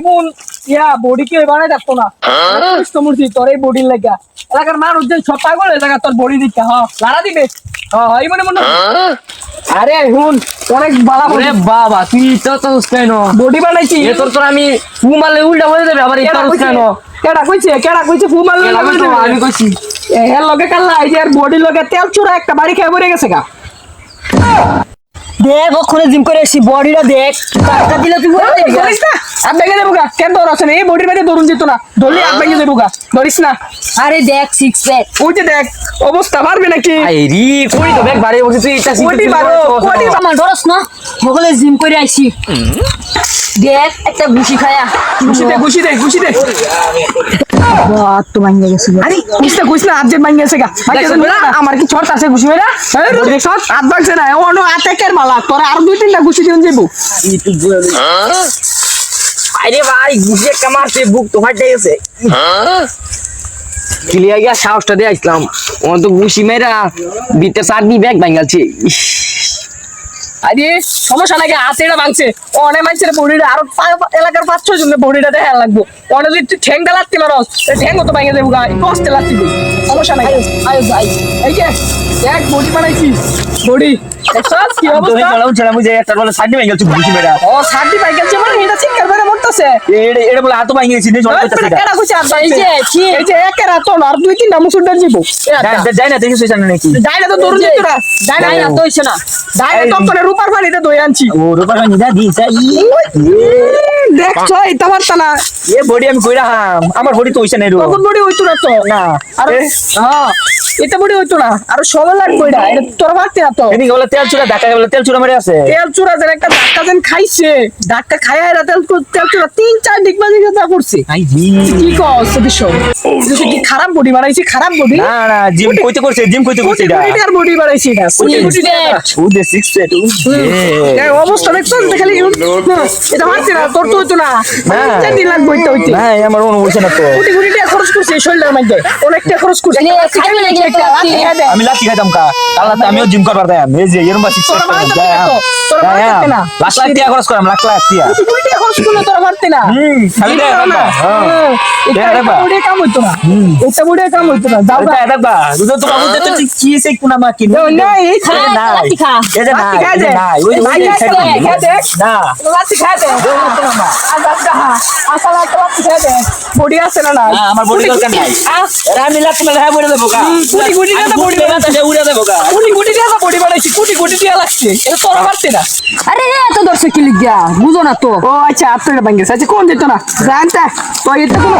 জীবন ইয়া body কি এবারে দেখতো না। সুস্থ মূর্তি তোর এই বডির লাগা। এলাকার মানুষজন সব পাগল এলাকা তোর বডি দিকে হ লাড়া দিবে। হ্যাঁ মনে মনে। আরে হুন অনেক বালা ওরে বাবা তুই তো তো কেন বডি বানাইছি। এ তোর তোর আমি ফু মারলে উল্টা বলে দেবে আবার কইছে? কেন কেডা কইছে? কেডা কইছে? ফু মারলে আমি কইছি। এ লগে কাল্লা এই যে আর বডি লগে তেল চুরা একটা বাড়ি খেয়ে পড়ে গেছে গা। দেখ ওখানে জিম করে এসছি বডিটা দেখ। টাকা দিলে তুই বলে দিবি না? আর দেখে দেবো গা। কেন দৌড় আছে না? এই বডির বাইরে দৌড়ুন যেত না। ধরলে আর ভেঙে দেবো গা। ধরিস না? আরে দেখ সিক্স প্যাক ওই যে দেখ অবস্থা পারবে নাকি? আই রি কই তো? ব্যাগ বাড়ি বসে তুই এটা কোটি বারো, কোটি আমার ডরস না। ওখানে জিম করে আইছি দেখ একটা ঘুষি খায়া। ঘুষি দে ঘুষি দে ঘুষি দে। বাত তো ভাঙে গেছে আরে কুইসটা কুইসটা আজ ভাঙ গেছে গা। ভাঙ গেছে না আমার কি ছট আছে ঘুষি মেরা ছট হাত ভাঙছে না ও নো আটেকের মালা। তোর আর দুই তিনটা ঘুষি দিন যাব আরে ভাই গুছে একটা মারছে বুক তো ফাটে গেছে। গিয়া সাহসটা দিয়ে আসলাম। ও তো গুছি মেরা বিতে চাটনি ব্যাগ ভাঙালছে আরে সমস্যা নাকি এটা ভাঙছে। অনেক মানুষের বডিটা। আরও এলাকার পাঁচ ছয় জনের বডিটা দেখা লাগবো। অনেক যদি ঠেংটা লাগতে পারস ঠেং তো ভাঙে দেবো গা। কষ্টে লাগতে সমস্যা নাই। আয়ো যাই এই যে দেখ বডি বানাইছি। বডি দেখছস কি অবস্থা? ছেড়া বুঝে একটা বলে চাটনি গেছে ঘুরছি বেড়া। ও সার্টি পাইকেল গেছে মানে এটা ঠিক করে মরতেছে এটা এটা বলে হাত ভাঙিয়েছি নে জল কইছে আর এই যে, এই যে একের হাত আর দুই তিনটা মুসুর ডাল যাই না দেখি সুইসান নাকি? যাই না তো দৌড় যেত না যাই তো হইছে না। যাই না তো তোরে রূপার পানিতে দই আনছি। ও রূপার নিদা দিছে দেখছ এ বডি আমি কইরা হাম। আমার বডি তো হইছে না রো। তখন বডি হইতো না তো। না। আর এ? হ্যাঁ এটা বডি হইতো না। আর সময় লাগবে এটা এটা তোর পারতে না তো। এদিকে বলে তেল চুরা তেল চুরা মারে আছে। তেল যেন একটা ধাক্কা যেন খাইছে। ধাক্কা খাইয়া এরা তেল তেল চূড়া তিন চার বাজে করছে? কি কস সতীশ সতীশ কি খারাপ বডি বানাইছি? খারাপ বডি না না জিম কইতে করছে জিম কইতে করছে এটা। আর বডি বানাইছি এটা। কোটি কোটি ও দে সিক্স সেট ও এই অবস্থা দেখছ যে খালি এটা মারছে না তোর তো হইতো না। না। তিন দিন লাগবে এটা হইতে। না আমার মনে হইছে না তো। কোটি কোটি টাকা খরচ করছে এই শরীরের মধ্যে। অনেক টাকা খরচ করছে। আমি লাঠি খাইতাম কা। কালাতে আমিও জিম করবার দাম এই যে এরম বা সিক্স মারতে তো, তোরা মারতে না। লাখ লাখ টাকা খরচ করাম লাখ লাখ টাকা কোটি কোটি খরচ করলে তোরা পারতে না? হুম, খালি এটা টাকা না। এটা টাকা এটা বা। বডি কাম হইতো না। এটা বডি কাম হইতো না। যাও এটা এটা বা তো বাবু তো কি সে কোনা মা কি না না এই খা, এই নাই লাঠি খা। এই যে নাই এই যে দে। ওই ওই লাঠি খাই দে, খাই দে। না। লাঠি খাই দে। আজ আজ আসলে একটা লাঠি খাই দে। বডি আছে না না না, আমার দরকার নাই। আমি মেলে হ্যাঁ দেবো বডি দেবো বানাইছি কোটি কোটি টাকা লাগছে। এটা তোরা পারতে না আরে এত দর্শক কি লিখ গিয়া বুঝো না তো। ও আচ্ছা আত্মটা ভাঙ্গেছে আচ্ছা কোন যেত না? জানতা? তো এটা কোনো